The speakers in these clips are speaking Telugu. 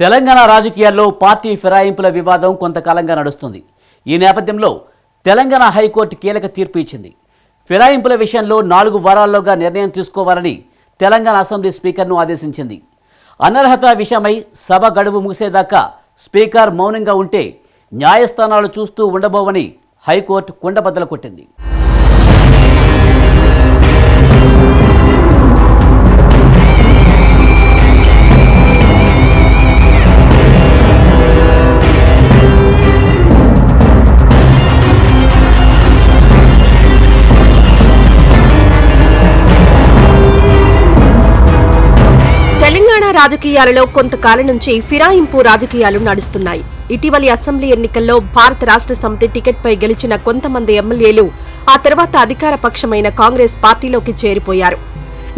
తెలంగాణ రాజకీయాల్లో పార్టీ ఫిరాయింపుల వివాదం కొంతకాలంగా నడుస్తుంది. ఈ నేపథ్యంలో తెలంగాణ హైకోర్టు కీలక తీర్పు ఇచ్చింది. ఫిరాయింపుల విషయంలో నాలుగు వారాల్లోగా నిర్ణయం తీసుకోవాలని తెలంగాణ అసెంబ్లీ స్పీకర్ను ఆదేశించింది. అనర్హత విషయమై సభ గడువు ముగిసేదాకా స్పీకర్ మౌనంగా ఉంటే న్యాయస్థానాలు చూస్తూ ఉండబోవని హైకోర్టు కుండబద్దలు కొట్టింది. రాజకీయాలలో కొంతకాలం నుంచి ఫిరాయింపు రాజకీయాలు నడుస్తున్నాయి. ఇటీవలి అసెంబ్లీ ఎన్నికల్లో భారత రాష్ట్ర సమితి టికెట్పై గెలిచిన కొంతమంది ఎమ్మెల్యేలు ఆ తర్వాత అధికార పక్షమైన కాంగ్రెస్ పార్టీలోకి చేరిపోయారు.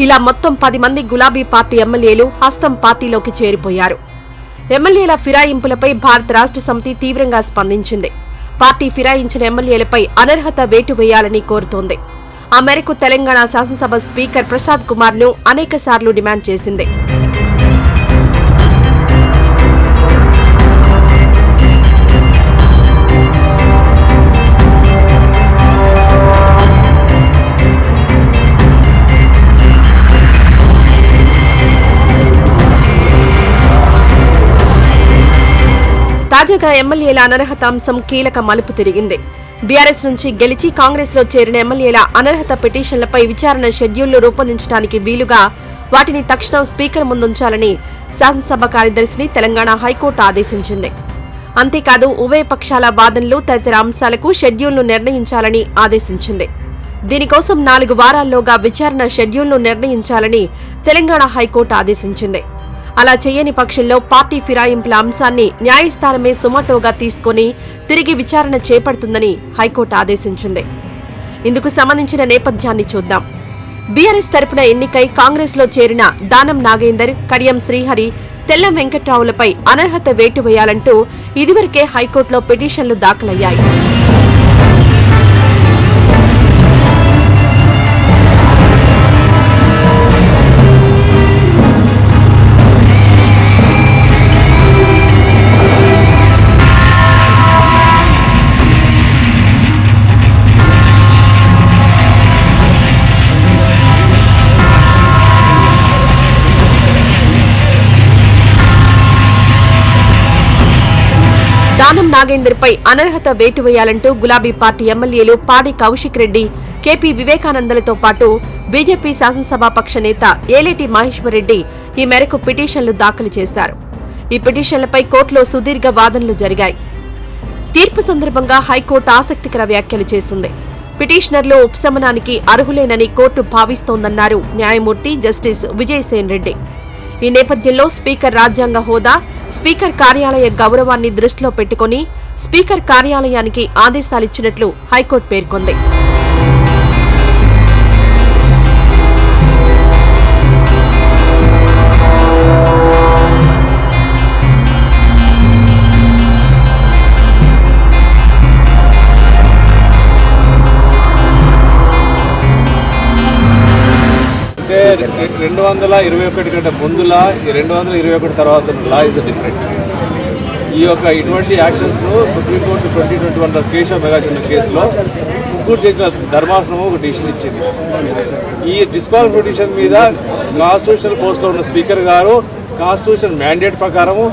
ఇలా మొత్తం పది మంది గులాబీ పార్టీ ఎమ్మెల్యేలు హస్తం పార్టీలోకి చేరిపోయారు. ఎమ్మెల్యేల ఫిరాయింపులపై భారత రాష్ట్ర సమితి తీవ్రంగా స్పందించింది. పార్టీ ఫిరాయించిన ఎమ్మెల్యేలపై అనర్హత వేటు వేయాలని కోరుతోంది. ఆ మేరకు తెలంగాణ శాసనసభ స్పీకర్ ప్రసాద్ కుమార్ను అనేకసార్లు డిమాండ్ చేసింది. తాజాగా ఎమ్మెల్యేల అనర్హత అంశం కీలక మలుపు తిరిగింది. బీఆర్ఎస్ నుంచి గెలిచి కాంగ్రెస్లో చేరిన ఎమ్మెల్యేల అనర్హత పిటిషన్లపై విచారణ షెడ్యూల్ను రూపొందించడానికి వీలుగా వాటిని తక్షణం స్పీకర్ ముందుంచాలని శాసనసభ కార్యదర్శిని తెలంగాణ హైకోర్టు ఆదేశించింది. అంతేకాదు ఉభయ పక్షాల వాదనలు తదితర అంశాలకు షెడ్యూల్ను నిర్ణయించాలని ఆదేశించింది. దీనికోసం నాలుగు వారాల్లోగా విచారణ షెడ్యూల్ను నిర్ణయించాలని తెలంగాణ హైకోర్టు ఆదేశించింది. అలా చేయని పక్షంలో పార్టీ ఫిరాయింపుల అంశాన్ని న్యాయస్థానమే సుమటోగా తీసుకుని తిరిగి విచారణ చేపడుతుందని హైకోర్టు ఆదేశించింది. ఇందుకు సంబంధించిన నేపథ్యాన్ని చూద్దాం. బీఆర్ఎస్ తరపున ఎన్నికై కాంగ్రెస్లో చేరిన దానం నాగేందర్ కడియం శ్రీహరి తెల్లం వెంకట్రావులపై అనర్హత వేటు వేయాలంటూ ఇదివరకే హైకోర్టులో పిటిషన్లు దాఖలయ్యాయి. దానం నాగేందర్పై అనర్హత వేటు వేయాలంటూ గులాబీ పార్టీ ఎమ్మెల్యేలు పాడి కౌశిక్ రెడ్డి కేపీ వివేకానందలతో పాటు బీజేపీ శాసనసభాపక్ష నేత ఏలేటి మహేశ్వర్ రెడ్డి ఈ మేరకు పిటిషన్లు దాఖలు చేశారు. ఈ పిటిషన్లపై కోర్టులో సుదీర్ఘ వాదనలు జరిగాయి. తీర్పు సందర్భంగా హైకోర్టు ఆసక్తికర వ్యాఖ్యలు చేసింది. పిటిషనర్లు ఉపశమనానికి అర్హులేనని కోర్టు భావిస్తోందన్నారు న్యాయమూర్తి జస్టిస్ విజయసేన్ రెడ్డి. ఈ నేపథ్యంలో స్పీకర్ రాజ్యాంగ హోదా స్పీకర్ కార్యాలయ గౌరవాన్ని దృష్టిలో పెట్టుకుని స్పీకర్ కార్యాలయానికి ఆదేశాలిచ్చినట్లు హైకోర్టు పేర్కొంది. రెండు వందల ఇరవై ఒకటి కంటే ముందులా ఈ రెండు వందల ఇరవై ఒకటి తర్వాత లా ఇస్ డిఫరెంట్ ఈ యొక్క ఇటువంటి యాక్షన్స్ను supreme court twenty twenty one Keshava మెగాచంద్ర కేసులో ముగ్గురు చేసిన ధర్మాసనం ఒక డిసిషన్ ఇచ్చింది. ఈ డిస్క్వాలిఫికేషన్ మీద కాన్స్టిట్యూషనల్ పోస్ట్లో ఉన్న స్పీకర్ గారు కాన్స్టిట్యూషన్ మ్యాండేట్ ప్రకారము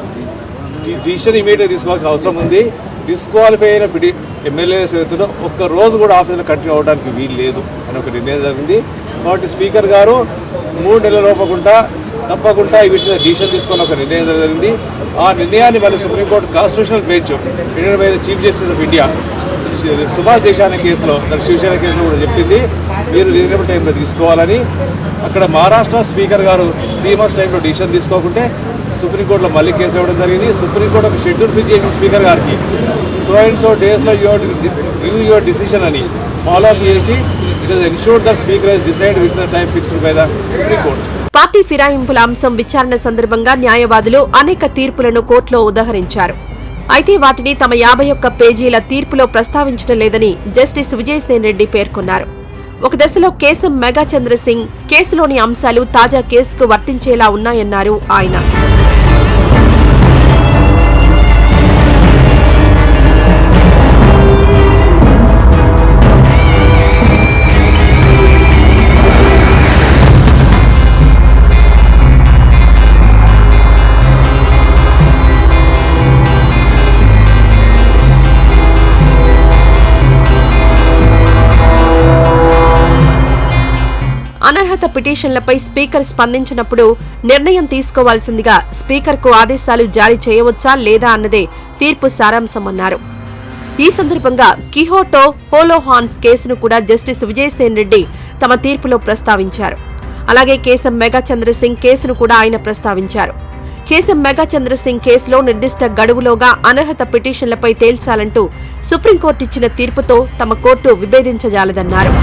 డిసిషన్ ఇమీడియట్గా తీసుకోవాల్సిన అవసరం ఉంది. డిస్క్వాలిఫై అయిన పిడి ఎమ్మెల్యే చేతుల్లో ఒక్క రోజు కూడా ఆఫీసులో కంటిన్యూ అవడానికి వీలు లేదు అని ఒక నిర్ణయం జరిగింది. కాబట్టి స్పీకర్ గారు మూడు నెలల లోపకుండా తప్పకుండా వీటిని డిసిషన్ తీసుకొని ఒక నిర్ణయం జరిగింది. ఆ నిర్ణయాన్ని మళ్ళీ supreme court constitutional bench Indian మీద chief justice of India Subhash దేశాని కేసులో తన శివసేన కేసులో కూడా చెప్పింది. మీరు రీజనబుల్ టైంలో తీసుకోవాలని అక్కడ మహారాష్ట్ర స్పీకర్ గారు త్రీ మంత్స్ టైంలో డిసిషన్ తీసుకోకుంటే సుప్రీంకోర్టులో మళ్ళీ కేసు ఇవ్వడం జరిగింది. సుప్రీంకోర్టు ఒక షెడ్యూల్ ఫిక్స్ చేసిన స్పీకర్ గారికి. సో అండ్ సో డేస్లో యువర్ రివ్యూ యువర్ డిసిషన్ అని ఫాలో అప్ చేసి పార్టీ ఫిరాయింపుల అంశం విచారణ సందర్భంగా న్యాయవాదులు అనేక తీర్పులను కోర్టులో ఉదహరించారు. అయితే వాటిని తమ యాభై ఒక్క పేజీల తీర్పులో ప్రస్తావించడం లేదని జస్టిస్ విజయసేన్ రెడ్డి పేర్కొన్నారు. ఒక దశలో కేసం మెగాచంద్ర సింగ్ కేసులోని అంశాలు తాజా కేసుకు వర్తించేలా ఉన్నాయన్నారు ఆయన. అనర్హత పిటిషన్లపై స్పీకర్ స్పందించినప్పుడు నిర్ణయం తీసుకోవాల్సిందిగా స్పీకర్కు ఆదేశాలు జారీ చేయవచ్చా లేదా అన్నదే తీర్పు సారాంశమన్నారు. ఈ సందర్భంగా కిహోటో హోలోహాన్స్ కేసును కూడా జస్టిస్ విజయసేన్ రెడ్డి తమ తీర్పులో ప్రస్తావించారు. అలాగే కేశం మెగా చంద్రసింగ్ కేసును కూడా ఆయన ప్రస్తావించారు. కేశం మెగా చంద్రసింగ్ కేసులో నిర్దిష్ట గడువులోగా అనర్హత పిటిషన్లపై తేల్చాలంటూ సుప్రీంకోర్టు ఇచ్చిన తీర్పుతో తమ కోర్టు విభేదించజాలదన్నారు.